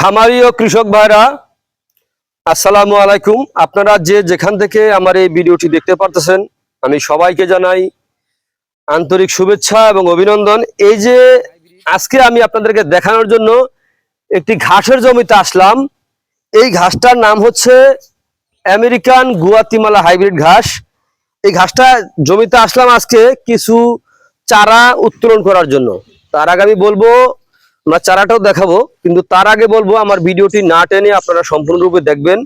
খামারি ও কৃষক ভাইরা, আসসালামু আলাইকুম। আপনারা যে যেখান থেকে আমার এই ভিডিওটি দেখতে পারতেছেন, আমি সবাইকে জানাই আন্তরিক শুভেচ্ছা এবং অভিনন্দন। এই যে আজকে আমি আপনাদেরকে দেখানোর জন্য একটি ঘাসের জমিতে আসলাম। এই ঘাসটার নাম হচ্ছে আমেরিকান গুয়াতিমালা হাইব্রিড ঘাস। এই ঘাসটা জমিতে আসলাম আজকে কিছু চারা উত্তোলন করার জন্য। তার আগে আমি বলব আমরা চারাটাও দেখাবো, কিন্তু তার আগে বলব, আমার ভিডিওটি না টেনে আপনারা সম্পূর্ণরূপে দেখবেন।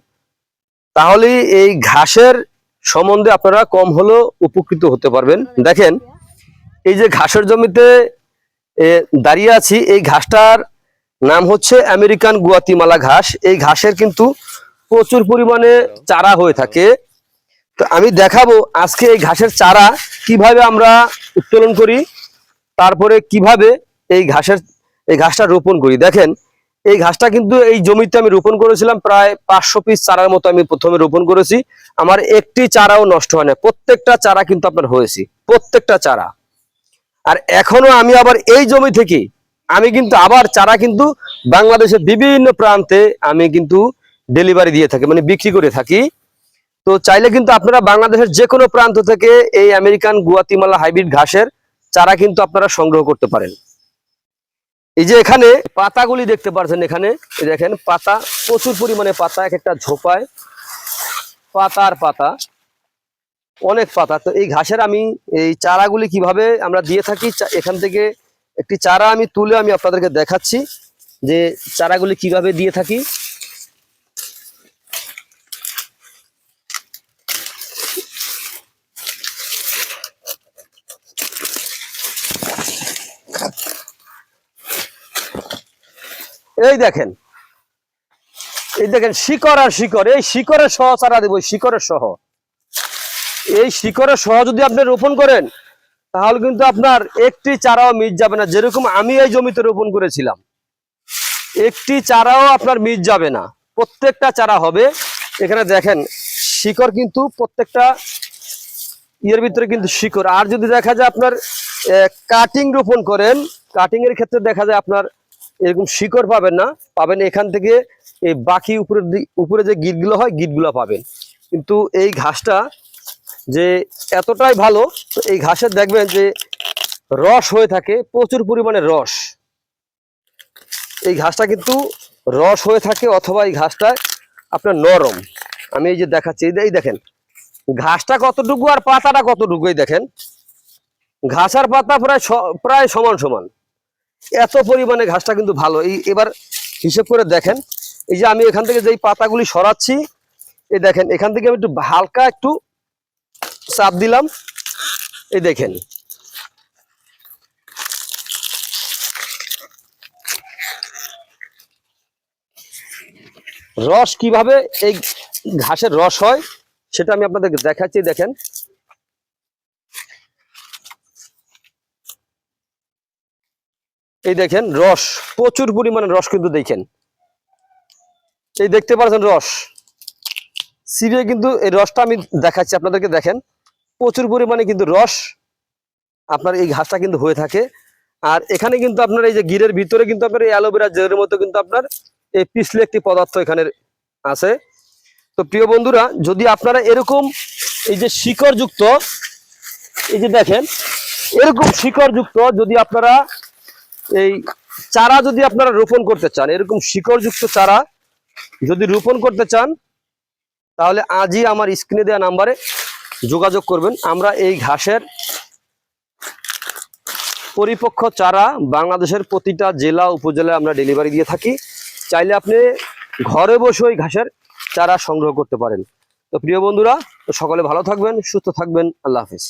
তাহলেই এই ঘাসের সম্বন্ধে আপনারা কম হলেও উপকৃত হতে পারবেন। দেখেন, এই যে ঘাসের জমিতে দাঁড়িয়ে আছি, এই ঘাসটার নাম হচ্ছে আমেরিকান গুয়াতিমালা ঘাস। এই ঘাসের কিন্তু প্রচুর পরিমাণে চারা হয়ে থাকে। তো আমি দেখাবো আজকে এই ঘাসের চারা কীভাবে আমরা উত্তোলন করি, তারপরে কীভাবে এই ঘাসের এই ঘাসটা রোপণ করি। দেখেন, এই ঘাসটা কিন্তু এই জমিতে আমি রোপণ করেছিলাম প্রায় পাঁচশো পিস চারার মতো আমি প্রথমে রোপণ করেছি। আমার একটি চারাও নষ্ট হয় না প্রত্যেকটা চারা কিন্তু আপনার হয়েছে। প্রত্যেকটা চারা। আর এখনও আমি আবার এই জমি থেকে আমি কিন্তু আবার চারা কিন্তু বাংলাদেশের বিভিন্ন প্রান্তে আমি কিন্তু ডেলিভারি দিয়ে থাকি মানে বিক্রি করে থাকি। তো চাইলে কিন্তু আপনারা বাংলাদেশের যে কোনো প্রান্ত থেকে এই আমেরিকান, গুয়াতিমালা হাইব্রিড ঘাসের চারা কিন্তু আপনারা সংগ্রহ করতে পারেন। এই যে এখানে পাতাগুলি দেখতে পারছেন এখানে দেখেন, পাতা, প্রচুর পরিমাণে পাতা, এক একটা ঝোপায়, পাতার পাতা, অনেক পাতা। তো এই ঘাসের আমি এই চারাগুলি কীভাবে আমরা দিয়ে থাকি এখান থেকে একটি চারা আমি তুলে আমি আপনাদেরকে দেখাচ্ছি যে চারাগুলি কীভাবে দিয়ে থাকি। এই দেখেন। এই দেখেন, শিকড় আর শিকড়। এই শিকড়ের সহ চারা দেবো, এই শিকড়ের সহ। এই শিকড়ের সহ যদি আপনি রোপণ করেন, তাহলে কিন্তু আপনার একটি চারাও মিস যাবে না। যেরকম আমি এই জমিতে রোপণ করেছিলাম, একটি চারাও আপনার মিস যাবে না। প্রত্যেকটা চারা হবে। এখানে দেখেন, শিকড় কিন্তু প্রত্যেকটা ইয়ের ভিতরে কিন্তু শিকড়। আর যদি দেখা যায় আপনার কাটিং রোপণ করেন কাটিং এর ক্ষেত্রে দেখা যায় আপনার এরকম শিকড় পাবেন না, পাবেন এখান থেকে এই বাকি উপরের উপরে যে গিটগুলো হয়, গিটগুলো পাবেন। কিন্তু এই ঘাসটা যে এতটাই ভালো, তো এই ঘাসের দেখবেন যে রস হয়ে থাকে, প্রচুর পরিমাণে রস। এই ঘাসটা কিন্তু রস হয়ে থাকে অথবা এই ঘাসটা আপনার নরম। আমি এই যে দেখাচ্ছি, এই দেখেন, ঘাসটা কতটুকু আর পাতাটা কতটুকু এই দেখেন? ঘাস আর পাতা প্রায় প্রায় সমান সমান। এত পরিমাণে ঘাসটা কিন্তু ভালো। এই এবার হিসেব করে দেখেন, এই যে আমি এখান থেকে যেই পাতাগুলি সরাচ্ছি, এই দেখেন, এখান থেকে আমি একটু হালকা একটু চাপ দিলাম। এই দেখেন। রস কীভাবে এই ঘাসের রস হয়, সেটা আমি আপনাদের দেখাচ্ছি, দেখেন। এই দেখেন রস, প্রচুর পরিমাণে রস কিন্তু দেখেন। এই দেখতে পাচ্ছেন রস। সিরে কিন্তু এই রসটা আমি দেখাচ্ছি, আপনাদেরকে দেখেন। প্রচুর পরিমাণে কিন্তু রস আপনার এই ঘাসটা কিন্তু হয়ে থাকে। আর এখানে কিন্তু আপনার এই যে গিরের ভিতরে কিন্তু আপনার এই অ্যালোভেরা জেলের মতো কিন্তু আপনার এই পিছলে একটি পদার্থ এখানে আছে। তো প্রিয় বন্ধুরা, যদি আপনারা এরকম এই যে শিকড়যুক্ত, এই যে দেখেন, এরকম শিকড়যুক্ত যদি আপনারা এই চারা যদি আপনারা রোপণ করতে চান, এরকম শিকড়যুক্ত চারা যদি রোপণ করতে চান, তাহলে আজই আমার স্ক্রিনে দেওয়া নাম্বারে যোগাযোগ করবেন। আমরা এই ঘাসের পরিপক্ষ চারা বাংলাদেশের প্রতিটা জেলা, উপজেলায় আমরা ডেলিভারি দিয়ে থাকি। চাইলে আপনি ঘরে বসে ওই ঘাসের চারা সংগ্রহ করতে পারেন। তো প্রিয় বন্ধুরা, তো সকলে ভালো থাকবেন, সুস্থ থাকবেন। আল্লাহ হাফিজ।